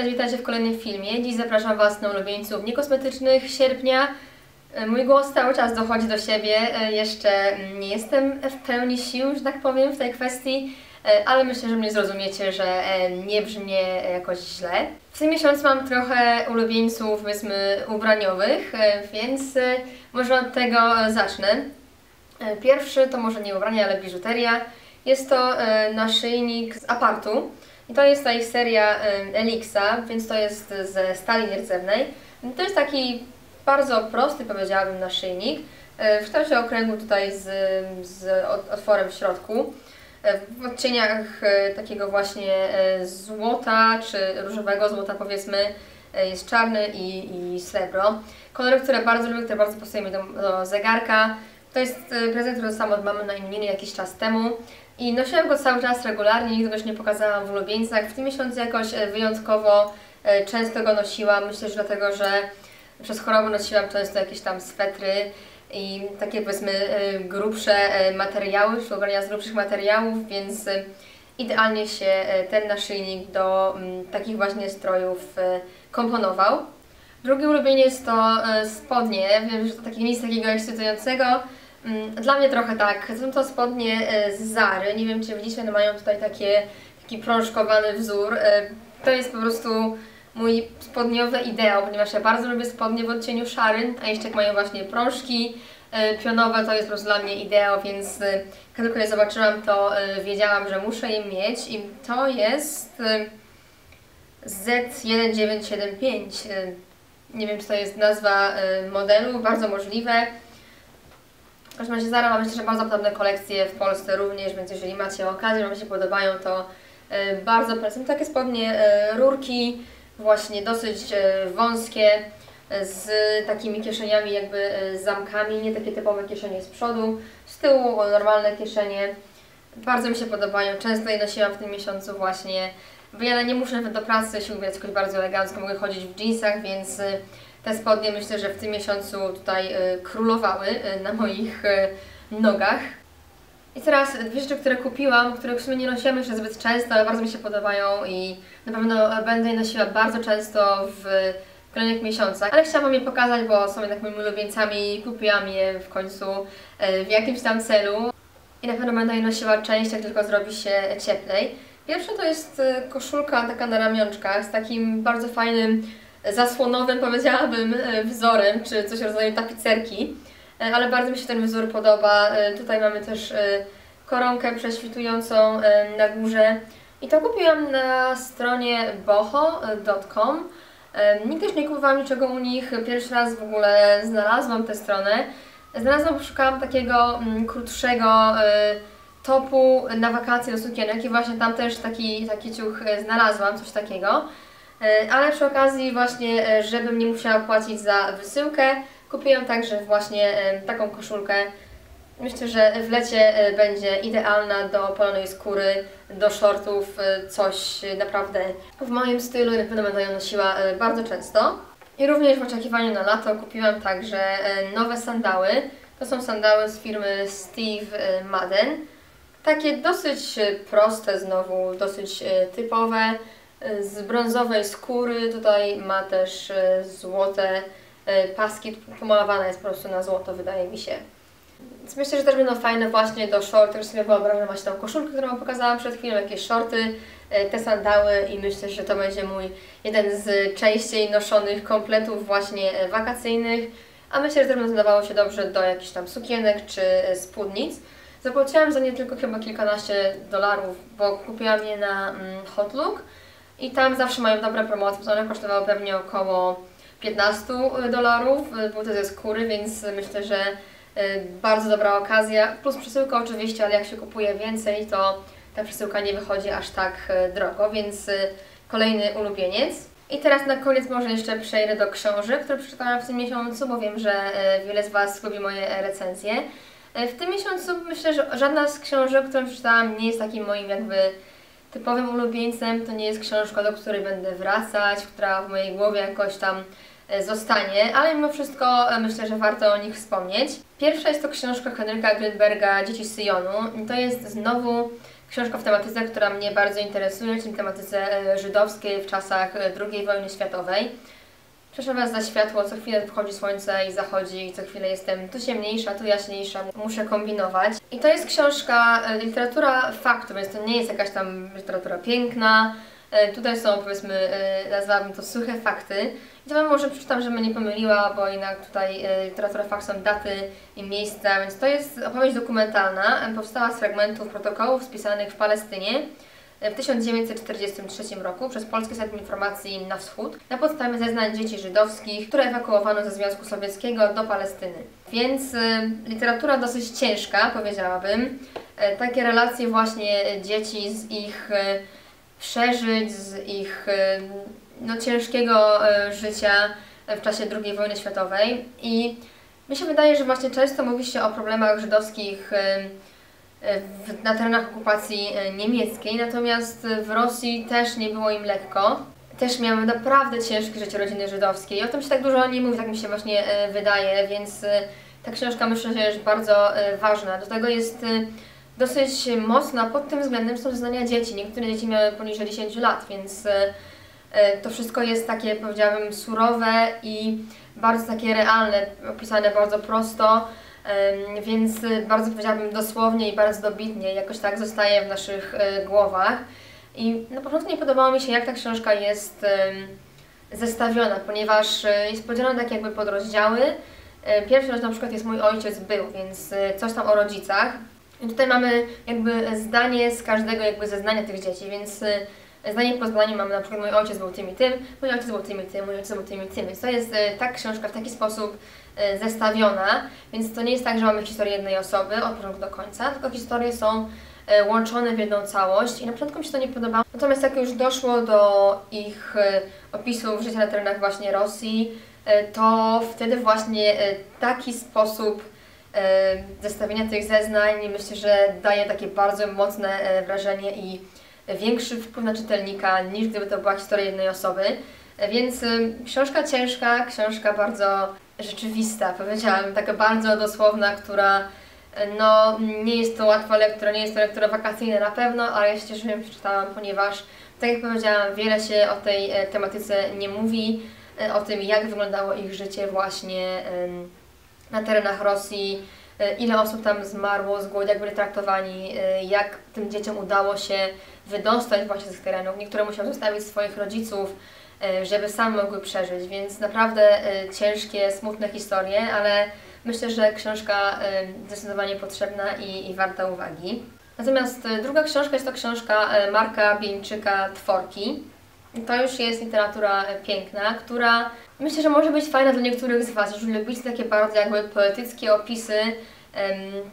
Cześć, witajcie w kolejnym filmie. Dziś zapraszam Was na ulubieńców niekosmetycznych sierpnia. E, Mój głos cały czas dochodzi do siebie. E, Jeszcze nie jestem w pełni sił, że tak powiem, w tej kwestii, e, ale myślę, że mnie zrozumiecie, że nie brzmię jakoś źle. W tym miesiącu mam trochę ulubieńców, powiedzmy, ubraniowych, więc może od tego zacznę. Pierwszy to może nie ubranie, ale biżuteria. Jest to naszyjnik z apartu. I to jest ta ich seria Elixa, więc to jest ze stali nierdzewnej. To jest taki bardzo prosty, powiedziałabym, naszyjnik. e, W kształcie okręgu tutaj z, z ot- otworem w środku. E, W odcieniach e, takiego właśnie złota, czy różowego złota powiedzmy, jest czarny i, i srebro. Kolory, które bardzo lubię, które bardzo pasują mi do, do zegarka. To jest prezent, który dostałam od mamy na imieniny jakiś czas temu. I nosiłam go cały czas regularnie, nigdy go nie pokazałam w ulubieńcach. W tym miesiącu jakoś e, wyjątkowo e, często go nosiłam. Myślę, że dlatego, że przez chorobę nosiłam często jakieś tam swetry i takie powiedzmy e, grubsze materiały, czy ubrania z grubszych materiałów, więc idealnie się ten naszyjnik do mm, takich właśnie strojów komponował. Drugi ulubieniec to spodnie. Wiem, że to takie nic takiego ekscytującego. Mm, Dla mnie trochę tak. Są to spodnie e, z Zary. Nie wiem, czy widzicie, one mają tutaj takie, taki prążkowany wzór. E, To jest po prostu mój spodniowy ideał, ponieważ ja bardzo lubię spodnie w odcieniu szarym, a jeszcze jak mają właśnie prążki e, pionowe, to jest po prostu dla mnie ideał, więc kiedy tylko je zobaczyłam, to wiedziałam, że muszę je mieć i to jest e, Z1975. E, Nie wiem, czy to jest nazwa modelu, bardzo możliwe. Każdym razie Zara ma myślę, bardzo podobne kolekcje w Polsce również, więc jeżeli macie okazję, Wam się podobają, to e, bardzo polecam. Takie spodnie e, rurki, właśnie dosyć e, wąskie, z takimi kieszeniami jakby zamkami, nie takie typowe kieszenie z przodu, z tyłu normalne kieszenie. Bardzo mi się podobają, często je nosiłam w tym miesiącu właśnie, bo ja nie muszę nawet do pracy się ubierać jakoś bardzo elegancko, mogę chodzić w jeansach, więc te spodnie myślę, że w tym miesiącu tutaj e, królowały e, na moich e, nogach. I teraz dwie rzeczy, które kupiłam, których w sumie nie nosiłam jeszcze zbyt często, ale bardzo mi się podobają i na pewno będę je nosiła bardzo często w kolejnych miesiącach. Ale chciałam je pokazać, bo są jednak moimi ulubieńcami i kupiłam je w końcu w jakimś tam celu. I na pewno będę je nosiła częściej, jak tylko zrobi się cieplej. Pierwsza to jest koszulka taka na ramionczkach z takim bardzo fajnym, zasłonowym, powiedziałabym, e, wzorem, czy coś w rodzaju tapicerki. E, Ale bardzo mi się ten wzór podoba. E, Tutaj mamy też koronkę prześwitującą na górze. I to kupiłam na stronie boho.com. Nigdy też nie kupowałam niczego u nich. Pierwszy raz w ogóle znalazłam tę stronę. Znalazłam, szukałam takiego mm, krótszego topu na wakacje do sukienek i właśnie tam też taki, taki ciuch znalazłam, coś takiego. E, Ale przy okazji właśnie, e, żebym nie musiała płacić za wysyłkę, kupiłam także właśnie e, taką koszulkę. Myślę, że w lecie będzie idealna do palonej skóry, do shortów, coś naprawdę w moim stylu i na pewno będę ją nosiła bardzo często. I również w oczekiwaniu na lato kupiłam także nowe sandały. To są sandały z firmy Steve Madden. Takie dosyć proste znowu, dosyć typowe, z brązowej skóry. Tutaj ma też e, złote e, paski, pomalowana jest po prostu na złoto, wydaje mi się. Więc myślę, że też będą fajne właśnie do shortów. Już sobie wyobrażam właśnie tą koszulkę, którą pokazałam przed chwilą, jakieś shorty, e, te sandały i myślę, że to będzie mój jeden z częściej noszonych kompletów właśnie wakacyjnych. A myślę, że też będzie nadawało się dobrze do jakichś tam sukienek czy spódnic. Zapłaciłam za nie tylko chyba kilkanaście dolarów, bo kupiłam je na mm, Hotlook i tam zawsze mają dobre promocje, bo one kosztowały pewnie około 15 dolarów, e, były to ze skóry, więc myślę, że e, bardzo dobra okazja, plus przesyłka oczywiście, ale jak się kupuje więcej, to ta przesyłka nie wychodzi aż tak e, drogo, więc kolejny ulubieniec. I teraz na koniec może jeszcze przejdę do książek, które przeczytałam w tym miesiącu, bo wiem, że wiele z Was lubi moje e, recenzje. W tym miesiącu myślę, że żadna z książek, którą przeczytałam, nie jest takim moim jakby typowym ulubieńcem. To nie jest książka, do której będę wracać, która w mojej głowie jakoś tam e, zostanie, ale mimo wszystko e, myślę, że warto o nich wspomnieć. Pierwsza jest to książka Henryka Grünberga Dzieci Syjonu. To jest znowu książka w tematyce, która mnie bardzo interesuje, czyli tematyce e, żydowskiej w czasach II wojny światowej. Proszę Was za światło, co chwilę wchodzi słońce i zachodzi, i co chwilę jestem tu ciemniejsza, tu jaśniejsza, muszę kombinować. I to jest książka, e, literatura faktu, więc to nie jest jakaś tam literatura piękna. E, Tutaj są, powiedzmy, e, nazwałabym to suche fakty. I to Wam może przeczytam, żebym nie pomyliła, bo jednak tutaj literatura fakt są daty i miejsca, więc to jest opowieść dokumentalna. Powstała z fragmentów protokołów spisanych w Palestynie w 1943 roku przez Polskie Centrum Informacji na Wschód na podstawie zeznań dzieci żydowskich, które ewakuowano ze Związku Sowieckiego do Palestyny. Więc y, literatura dosyć ciężka, powiedziałabym. Y, takie relacje właśnie dzieci z ich y, przeżyć, z ich y, no, ciężkiego życia w czasie II wojny światowej. I mi się wydaje, że właśnie często mówi się o problemach żydowskich na terenach okupacji e, niemieckiej, natomiast w Rosji też nie było im lekko. Też miały naprawdę ciężkie życie rodziny żydowskiej i o tym się tak dużo nie mówi, tak mi się właśnie e, wydaje, więc e, ta książka myślę, że jest bardzo ważna. Do tego jest dosyć mocna pod tym względem, są zeznania dzieci. Niektóre dzieci miały poniżej 10 lat, więc to wszystko jest takie, powiedziałabym, surowe i bardzo takie realne, opisane bardzo prosto. Więc y, bardzo powiedziałabym dosłownie i bardzo dobitnie, jakoś tak zostaje w naszych y, głowach. I na początku nie podobało mi się, jak ta książka jest zestawiona, ponieważ y, jest podzielona tak jakby pod rozdziały. Y, Pierwszy rozdział na przykład jest Mój ojciec był, więc coś tam o rodzicach. I tutaj mamy jakby zdanie z każdego jakby zeznania tych dzieci, więc zdanie po zdaniu mamy na przykład mój ojciec był tym i tym, mój ojciec był tym i tym, mój ojciec był tym i tym. Więc to jest y, ta książka w taki sposób y, zestawiona, więc to nie jest tak, że mamy historię jednej osoby od początku do końca, tylko historie są y, łączone w jedną całość i na początku mi się to nie podobało. Natomiast jak już doszło do ich opisów życia na terenach właśnie Rosji, to wtedy właśnie taki sposób e, zestawienia tych zeznań myślę, że daje takie bardzo mocne e, wrażenie i większy wpływ na czytelnika niż gdyby to była historia jednej osoby. Więc y, książka ciężka, książka bardzo rzeczywista, powiedziałabym, taka bardzo dosłowna, która e, no nie jest to łatwa lektura, nie jest to lektura wakacyjna na pewno, ale ja się cieszę, że ją przeczytałam, ponieważ tak jak powiedziałam, wiele się o tej e, tematyce nie mówi, e, o tym jak wyglądało ich życie właśnie na terenach Rosji, ile osób tam zmarło z głodu, jak byli traktowani, e, jak tym dzieciom udało się wydostać właśnie z tych terenów. Niektóre musiały zostawić swoich rodziców, e, żeby same mogły przeżyć, więc naprawdę e, ciężkie, smutne historie, ale myślę, że książka e, zdecydowanie potrzebna i, i warta uwagi. Natomiast e, druga książka jest to książka e, Marka Bieńczyka Tworki. To już jest literatura e, piękna, która myślę, że może być fajna dla niektórych z Was. Jeżeli lubicie takie bardzo jakby poetyckie opisy,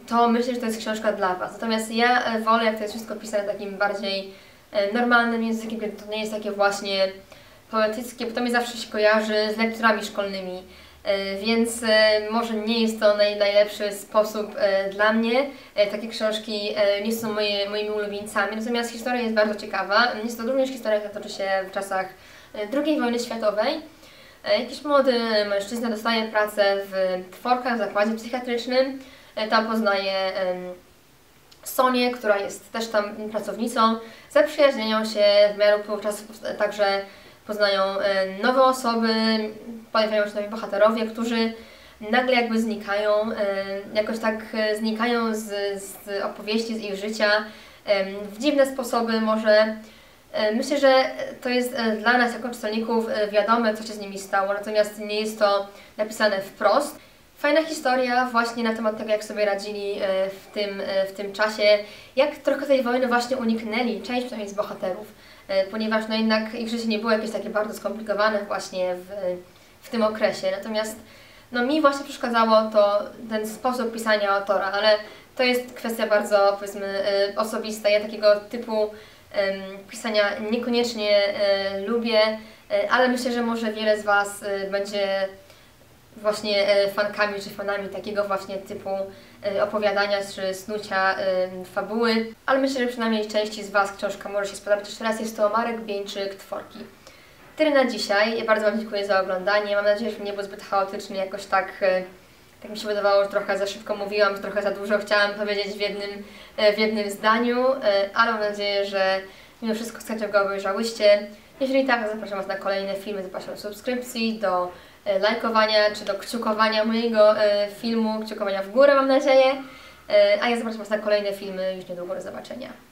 to myślę, że to jest książka dla Was. Natomiast ja e, wolę, jak to jest wszystko pisane takim bardziej e, normalnym językiem, kiedy to nie jest takie właśnie poetyckie, bo to mi zawsze się kojarzy z lekturami szkolnymi. E, Więc e, może nie jest to naj, najlepszy sposób e, dla mnie. Takie książki nie są moje, moimi ulubieńcami, natomiast historia jest bardzo ciekawa. Jest to również historia, która toczy się w czasach II wojny światowej. Jakiś młody mężczyzna dostaje pracę w Tworkach, w zakładzie psychiatrycznym. Tam poznaje Sonię, która jest też tam pracownicą. Zaprzyjaźniają się w miarę upływu czasu, także poznają e, nowe osoby, pojawiają się nowi bohaterowie, którzy nagle jakby znikają, e, jakoś tak e, znikają z, z opowieści, z ich życia w dziwne sposoby może. Myślę, że to jest dla nas jako czytelników wiadome, co się z nimi stało, natomiast nie jest to napisane wprost. Fajna historia właśnie na temat tego, jak sobie radzili w tym, w tym czasie, jak trochę tej wojny właśnie uniknęli, część przynajmniej z bohaterów, ponieważ no jednak ich życie nie było jakieś takie bardzo skomplikowane właśnie w, w tym okresie. Natomiast no mi właśnie przeszkadzało to ten sposób pisania autora, ale to jest kwestia bardzo powiedzmy e, osobista. Ja takiego typu pisania niekoniecznie e, lubię, e, ale myślę, że może wiele z Was e, będzie właśnie e, fankami czy fanami takiego właśnie typu e, opowiadania czy snucia e, fabuły, ale myślę, że przynajmniej części z Was książka może się spodobać. Jeszcze raz jest to Marek Bieńczyk Tworki. Tyle na dzisiaj. Ja bardzo Wam dziękuję za oglądanie. Mam nadzieję, że nie był zbyt chaotyczny, jakoś tak, tak mi się wydawało, że trochę za szybko mówiłam, że trochę za dużo chciałam powiedzieć w jednym, w jednym zdaniu, ale mam nadzieję, że mimo wszystko z chęcią go obejrzałyście. Jeżeli tak, zapraszam Was na kolejne filmy, zapraszam do subskrypcji, do E, lajkowania czy do kciukowania mojego e, filmu, kciukowania w górę mam nadzieję. E, a ja zapraszam Was na kolejne filmy już niedługo. Do zobaczenia.